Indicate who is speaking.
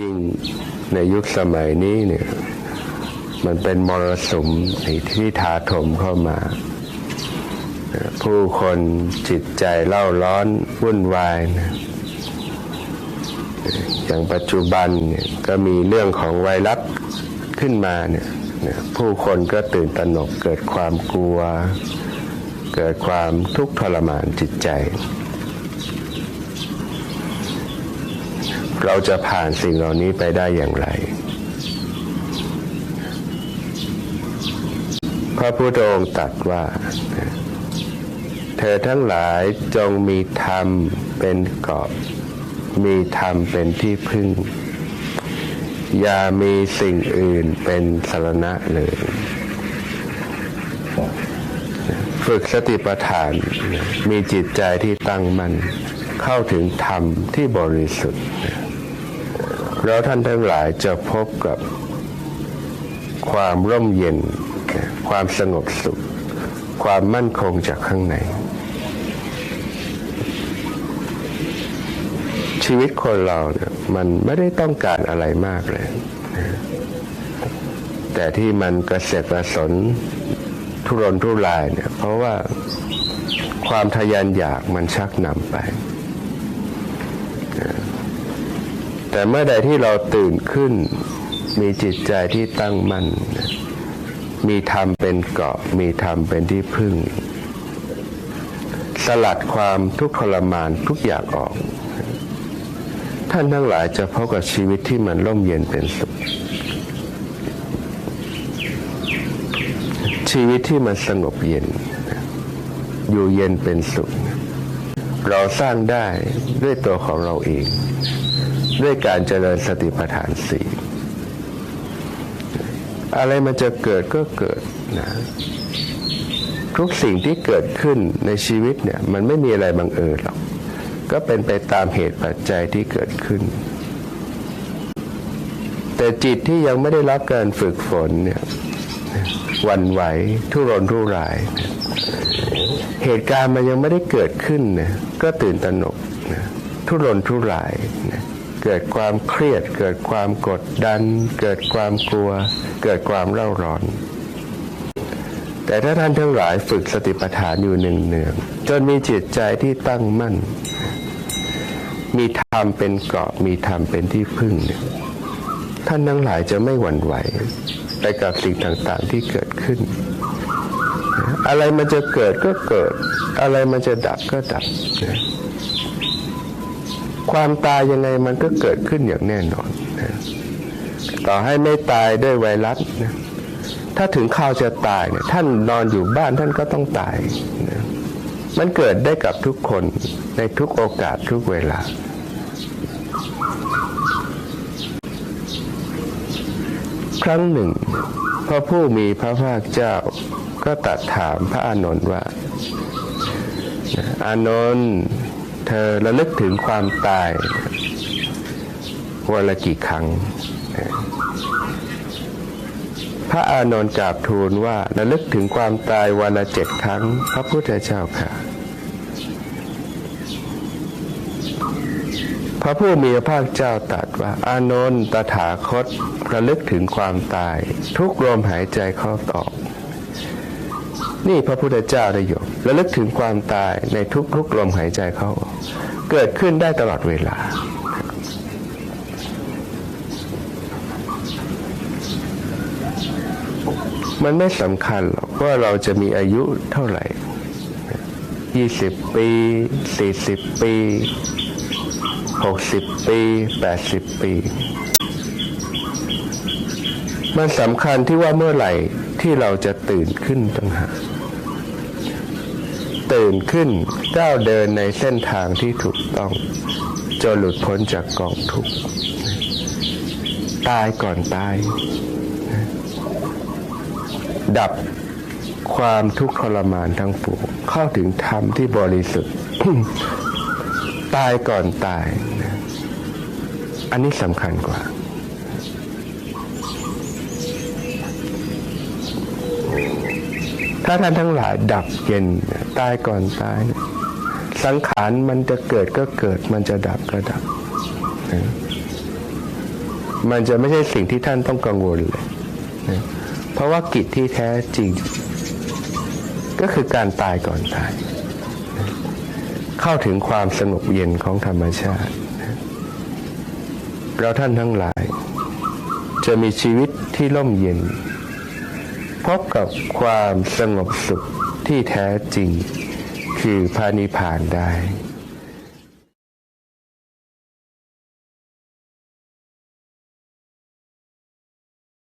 Speaker 1: ยิ่งในยุคสมัยนี้เนี่ยมันเป็นมรสุมที่ถาโถมเข้ามา ผู้คนจิตใจเล่าร้อนวุ่นวายนะอย่างปัจจุบันเนี่ยก็มีเรื่องของไวรัสขึ้นมาเนี่ยเนี่ยผู้คนก็ตื่นตระหนกเกิดความกลัว เกิดความทุกข์ทรมานจิตใจ เราจะผ่านสิ่งเหล่านี้ไปได้อย่างไร พระพุทธองค์ตรัสว่า เธอทั้งหลายจงมีธรรมเป็นเกาะมีธรรมเป็นที่พึ่ง อย่ามีสิ่งอื่นเป็นสารณะเลย ฝึกสติปัฏฐาน มีจิตใจที่ตั้งมั่นเข้าถึงธรรมที่บริสุทธิ์ แล้วท่านทั้งหลายจะพบกับความร่มเย็น ความสงบสุข ความมั่นคงจากข้างใน ชีวิตคนเราเนี่ยมันไม่ได้ต้องการอะไรมากเลย แต่ที่มันกระเสกกระสนทุรนทุรายเนี่ยเพราะว่าความทะยานอยากมันชักนำไป แต่เมื่อใดที่เราตื่นขึ้น มีจิตใจที่ตั้งมั่น มีธรรมเป็นเกาะ มีธรรมเป็นที่พึ่ง สลัดความทุกข์ทรมานทุกอย่างออก ท่านทั้งหลายจะพบกับชีวิตที่มันร่มเย็นเป็นสุข ชีวิตที่มันสงบเย็น อยู่เย็นเป็นสุข เราสร้างได้ด้วยตัวของเราเอง ด้วยการเจริญสติปัฏฐานสี่อะไรมันจะเกิดก็เกิดนะทุกสิ่งที่เกิดขึ้นในชีวิตเนี่ยมันไม่มีอะไรบังเอิญหรอก ก็เป็นไปตามเหตุปัจจัยที่เกิดขึ้น แต่จิตที่ยังไม่ได้รับการฝึกฝนเนี่ยวันไหวทุรนทุราย เหตุการณ์มันยังไม่ได้เกิดขึ้นเนี่ยก็ตื่นตระหนกนะทุรนทุรายนะ เกิดความเครียด เกิดความกดดัน เกิดความกลัว เกิดความเร่าร้อน แต่ถ้าท่านทั้งหลายฝึกสติปัฏฐานอยู่หนึ่งเนืองจนมีจิตใจที่ตั้งมั่น มีธรรมเป็นเกาะมีธรรมเป็นที่พึ่งเนี่ยท่านทั้งหลายจะไม่หวั่นไหวไปกับสิ่งต่างๆที่เกิดขึ้น อะไรมันจะเกิดก็เกิด อะไรมันจะดับก็ดับ ความตายยังไงมันก็เกิดขึ้นอย่างแน่นอนต่อให้ไม่ตายด้วยไวรัสนะถ้าถึงข่าวจะตายเนี่ยท่านนอนอยู่บ้านท่านก็ต้องตายนะมันเกิดได้กับทุกคนในทุกโอกาสทุกเวลา ครั้งหนึ่ง พระผู้มีพระภาคเจ้าก็ตรัดถามพระอานนท์ว่า อานนท์ เธอระลึกถึงความตายวันละกี่ครั้ง พระอานนท์กราบทูลว่าระลึกถึงความตายวันละเจ็ดครั้ง พระพุทธเจ้าค่ะ พระผู้มีพระภาคเจ้าตรัสว่า อานนท์ตถาคตระลึกถึงความตาย ทุกลมหายใจเข้าออก นี่พระพุทธเจ้าได้ยกระลึกถึงความตายในทุกทุกลมหายใจเข้าออกเกิดขึ้นได้ตลอดเวลา มันไม่สำคัญหรอกว่าเราจะมีอายุเท่าไหร่ 20 ปี 40 ปี 60 ปี 80 ปี มันสำคัญที่ว่าเมื่อไหร่ที่เราจะตื่นขึ้นต่างหากตื่นขึ้นก้าวเดินในเส้นทางที่ถูกต้องจนหลุดพ้นจากกองทุกข์ตายก่อนตาย ดับความทุกข์ทรมานทั้งปวงเข้าถึงธรรมที่บริสุทธิ์ ตายก่อนตาย อันนี้สำคัญกว่า ถ้าท่านทั้งหลายดับเย็นตายก่อนตาย สังขารมันจะเกิดก็เกิด มันจะดับก็ดับ มันจะไม่ใช่สิ่งที่ท่านต้องกังวลเลยนะเพราะว่ากิจที่แท้จริง ก็คือการตายก่อนตาย เข้าถึงความสงบเย็นของธรรมชาติ เราท่านทั้งหลาย จะมีชีวิตที่ร่มเย็น พบกับความสงบสุขที่แท้จริง คือพระนิพพานได้